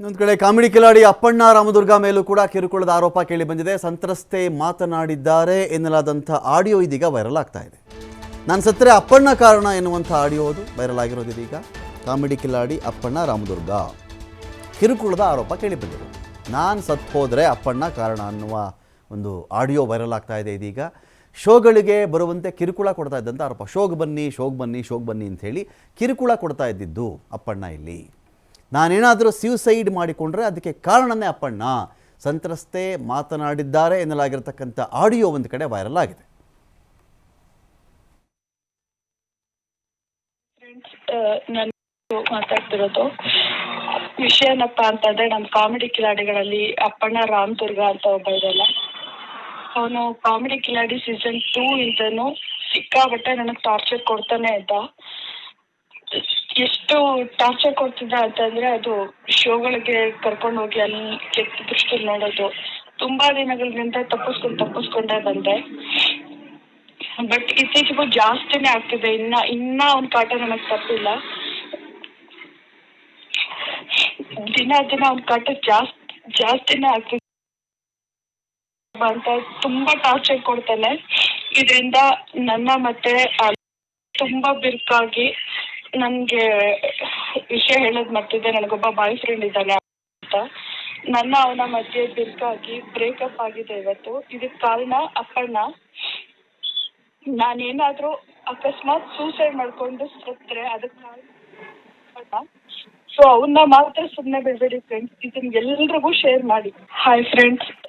ಇನ್ನೊಂದು ಕಡೆ ಕಾಮಿಡಿ ಕಿಲಾಡಿ ಅಪ್ಪಣ್ಣ ರಾಮದುರ್ಗ ಮೇಲೂ ಕೂಡ ಕಿರುಕುಳದ ಆರೋಪ ಕೇಳಿ ಬಂದಿದೆ. ಸಂತ್ರಸ್ತೆ ಮಾತನಾಡಿದ್ದಾರೆ ಎನ್ನಲಾದಂಥ ಆಡಿಯೋ ಇದೀಗ ವೈರಲ್ ಆಗ್ತಾ ಇದೆ. ನಾನು ಸತ್ತರೆ ಅಪ್ಪಣ್ಣ ಕಾರಣ ಎನ್ನುವಂಥ ಆಡಿಯೋ ಅದು ವೈರಲ್ ಆಗಿರೋದು ಇದೀಗ. ಕಾಮಿಡಿ ಕಿಲಾಡಿ ಅಪ್ಪಣ್ಣ ರಾಮದುರ್ಗ. ಕಿರುಕುಳದ ಆರೋಪ ಕೇಳಿ ಬಂದಿದೆ. ನಾನು ಸತ್ತು ಹೋದರೆ ಅಪ್ಪಣ್ಣ ಕಾರಣ ಅನ್ನುವ ಒಂದು ಆಡಿಯೋ ವೈರಲ್ ಆಗ್ತಾ ಇದೆ ಇದೀಗ. ಶೋಗಳಿಗೆ ಬರುವಂತೆ ಕಿರುಕುಳ ಕೊಡ್ತಾ ಇದ್ದಂಥ ಆರೋಪ. ಶೋಗ್ ಬನ್ನಿ ಶೋಗ್ ಬನ್ನಿ ಶೋಗ್ ಬನ್ನಿ ಅಂಥೇಳಿ ಕಿರುಕುಳ ಕೊಡ್ತಾ ಇದ್ದಿದ್ದು ಅಪ್ಪಣ್ಣ ಇಲ್ಲಿ. ನಾನೇನಾದರೂ ಸ್ಯೂಸೈಡ್ ಮಾಡಿಕೊಂಡ್ರೆ ಅದಕ್ಕೆ ಕಾರಣನೇ ಅಪ್ಪಣ್ಣ. ಸಂತ್ರಸ್ತೆ ಮಾತನಾಡಿದ್ದಾರೆ ಎನ್ನಲಾಗಿರ್ತಕ್ಕಂಥ ಆಡಿಯೋ ಒಂದು ಕಡೆ ವೈರಲ್ ಆಗಿದೆ. ಮಾತಾಡ್ತಿರೋದು. ವಿಷಯ ಏನಪ್ಪ ಅಂತಂದ್ರೆ ನಮ್ ಕಾಮಿಡಿ ಕಿಲಾಡಿಗಳಲ್ಲಿ ಅಪ್ಪಣ್ಣ ರಾಮ್ ದುರ್ಗ ಅಂತ ಒಬ್ಬ ಇದಲ್ಲ ಅವನು ಕಾಮಿಡಿ ಕಿಲಾಡಿ ಸೀಸನ್ ಟೂ ಇಂದನು ಸಿಕ್ಕಾಬಟ್ಟೆ ನನಗೆ ಟಾರ್ಚರ್ ಕೊಡ್ತಾನೆ ಇದ್ದ. ಎಷ್ಟು ಟಾರ್ಚರ್ ಕೊಡ್ತಿದ್ದ ಅಂತಂದ್ರೆ ಅದು ಶೋಗಳಿಗೆ ಕರ್ಕೊಂಡು ಹೋಗಿ ಅಲ್ಲಿ ಕೆಟ್ಟ ದೃಷ್ಟಿಲಿ ನೋಡೋದು. ತುಂಬಾ ದಿನಗಳಿಂದ ತಪ್ಪಿಸ್ಕೊಂಡು ತಪ್ಪಿಸ್ಕೊಂಡೇ ಬಂದೆ. ಬಟ್ ಇತ್ತೀಚೆಗೂ ಜಾಸ್ತಿನೇ ಆಗ್ತಿದೆ. ಇನ್ನ ಇನ್ನ ಒಂದ್ ಕಾಟ ನನಗೆ ತಪ್ಪಿಲ್ಲ. ದಿನ ದಿನ ಒಂದ್ ಕಾಟ ಜಾಸ್ತಿ ಜಾಸ್ತಿನೇ ಆಗ್ತಿದೆ. ಅಂತ ತುಂಬಾ ಟಾರ್ಚರ್ ಕೊಡ್ತಾನೆ. ಇದರಿಂದ ನನ್ನ ಮತ್ತೆ ತುಂಬಾ ಬಿರುಕಾಗಿ ನನ್ಗೆ ವಿಷಯ ಹೇಳೋದ್ ಮರ್ತಿದ್ದೆ ನನಗೊಬ್ಬ ಬಾಯ್ ಫ್ರೆಂಡ್ ಇದ್ದಾನೆ ಅಂತ. ನನ್ನ ಅವನ ಮಧ್ಯೆ ಬಿರುಕಾಗಿ ಬ್ರೇಕಪ್ ಆಗಿದೆ ಇವತ್ತು. ಇದಕ್ ಕಾರಣ ಅಪ್ಪಣ್ಣ. ನಾನೇನಾದ್ರೂ ಅಕಸ್ಮಾತ್ ಸೂಸೈಡ್ ಮಾಡ್ಕೊಂಡು ಸತ್ರೆ ಅದಕ್ಕೆ ಸೊ ಅವನ್ನ ಮಾತ್ರ ಸುಮ್ಮನೆ ಬಿಡ್ಬೇಡಿ ಫ್ರೆಂಡ್ಸ್ ಇದನ್ನ ಎಲ್ರಿಗೂ ಶೇರ್ ಮಾಡಿ. Hi friends